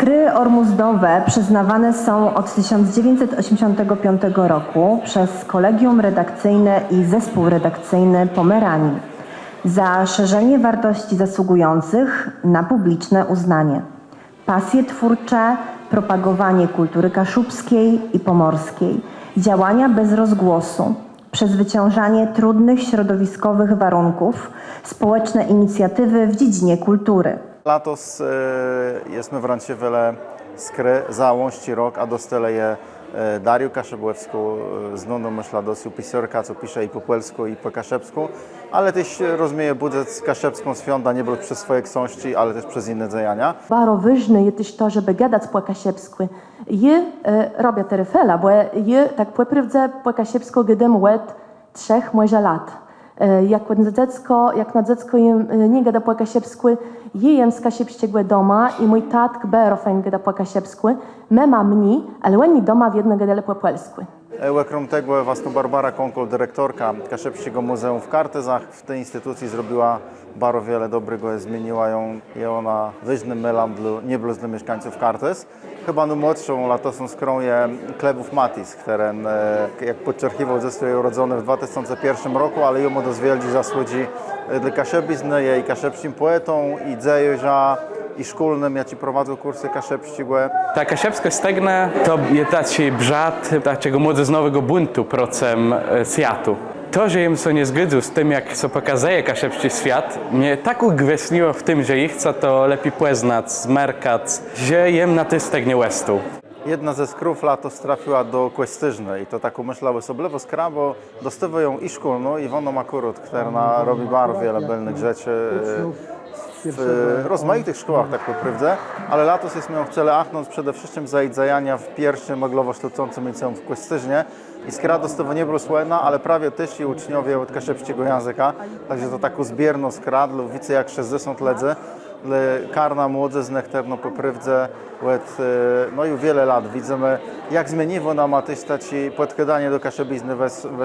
Skry ormuzdowe przyznawane są od 1985 roku przez Kolegium Redakcyjne i Zespół Redakcyjny Pomeranii za szerzenie wartości zasługujących na publiczne uznanie, pasje twórcze, propagowanie kultury kaszubskiej i pomorskiej, działania bez rozgłosu, przezwyciężanie trudnych środowiskowych warunków, społeczne inicjatywy w dziedzinie kultury. Latos e, jesme vranče vele skre załości rok, a dosteleje e, Dariu Kaszebłewsku, e, znaną myśladosiu pisarka, co pisze i po polsku, i po kaszebsku, ale też rozumie budżet z kaszebską świąta nie tylko przez swoje książki, ale też przez inne dzieania. Bardzo ważne jest też to, żeby gadać po kaszebsku. Je e, robię teryfela, bo je tak płeprawdzę po kaszebsku gdym łet trzech może lat. E, jak na dziecko, jak na dziecko jem, e, nie gada po kasiepsku, je jem z kasiepściegłe doma i mój tatk bero fajn gada po kasiepsku. Me mamni, ale oni doma w jedno gadali po polsku. Ewe krom tego właśnie Barbara Konkol, dyrektorka Kaszebskiego Muzeum w Kartezach, w tej instytucji zrobiła bardzo wiele dobrego, zmieniła ją i ona wyżnym melam dla, nie dla mieszkańców Kartez. Chyba no młodszą latosą skrą je Klebów Matis, który e, jak podczerkiwał ze swojej urodzony w 2001 roku, ale jemu dozwieldi zasłudzi e, dla kaszebizny, jej kaszebskim poetą i dziejuża i szkolnym, ja ci prowadzę kursy kaszebścigłe. Ta kaszebska stegna to je brzat takiego młodzieżowego buntu procem e, światu. To, że jem się nie zgodził z tym, jak się pokazuje kaszebski świat, mnie tak ugwesniło w tym, że ich chce to lepiej poznać, zmerkać, że jem na tej stegnie Westu. Jedna ze skrów latos trafiła do Kwestyżny i to taką myślały sobie bo dostawy ją i szkolną, i Iwoną Makurut, która robi bardzo wiele belnych rzeczy w rozmaitych szkołach, tak naprawdę, ale latos jest miał chcele achnąć przede wszystkim za jej zajania w pierwszym oglowo-sztucącym liceum w Kwestyżnie i skra dostawy nie było słena, ale prawie też i uczniowie od kaszepskiego języka, także to taką zbierną skradlu, widzę jak 60 ledzy, karna młodze z nektarno poprywdze, łet, e, no i wiele lat widzimy, jak zmieniło nam ma też taci podkładanie do kaszebizny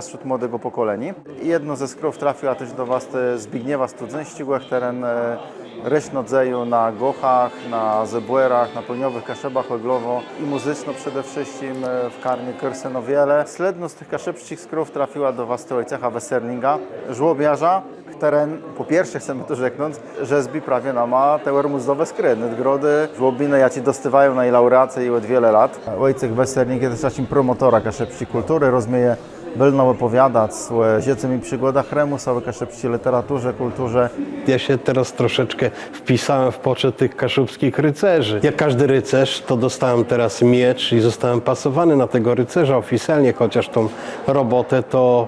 wśród młodego pokolenia. Jedno ze skrów trafiła też do was te Zbigniewa Studzenścigłe, teren e, ryśnodzeju na gochach, na zebłerach, na pełniowych kaszebach oglowo i muzyczno przede wszystkim w karmie Kersenowiele. Sledno z tych kaszebskich skrów trafiła do was to ojcecha Weserlinga, żłobiarza, teren, po pierwsze chcemy to rzeknąć, że zbi prawie na ma te ermuzdowe skry, nadgrody, żłobiny, ja ci dostywają na i laureacje i od wiele lat. Ojciec Weserling jest takim promotora kaszepści kultury, rozumie Belno opowiadać o dziecym i przygodach Remusa, o kaszepści literaturze, kulturze. Ja się teraz troszeczkę wpisałem w poczet tych kaszubskich rycerzy. Jak każdy rycerz, to dostałem teraz miecz i zostałem pasowany na tego rycerza oficjalnie, chociaż tą robotę to,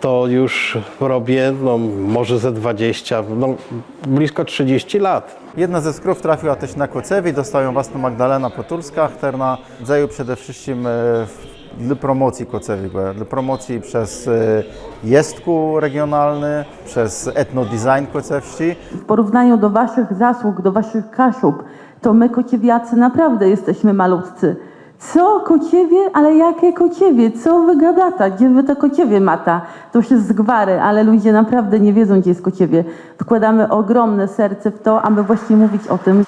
to już robię no, może ze 20, no, blisko 30 lat. Jedna ze skrów trafiła też na Kocewi, dostała ją własna Magdalena Potulska, która dzieje przede wszystkim e, w- dla promocji Kocewi, bo dla promocji przez e, jestku regionalny, przez etnodesign kocewści. w porównaniu do waszych zasług, do waszych kaszub, to my kociewiacy naprawdę jesteśmy malutcy. Co kociewie, ale jakie kociewie? Co wy gadata? Gdzie wy to kociewie mata? To się z gwary, ale ludzie naprawdę nie wiedzą, gdzie jest kociewie. Wkładamy ogromne serce w to, aby właśnie mówić o tym.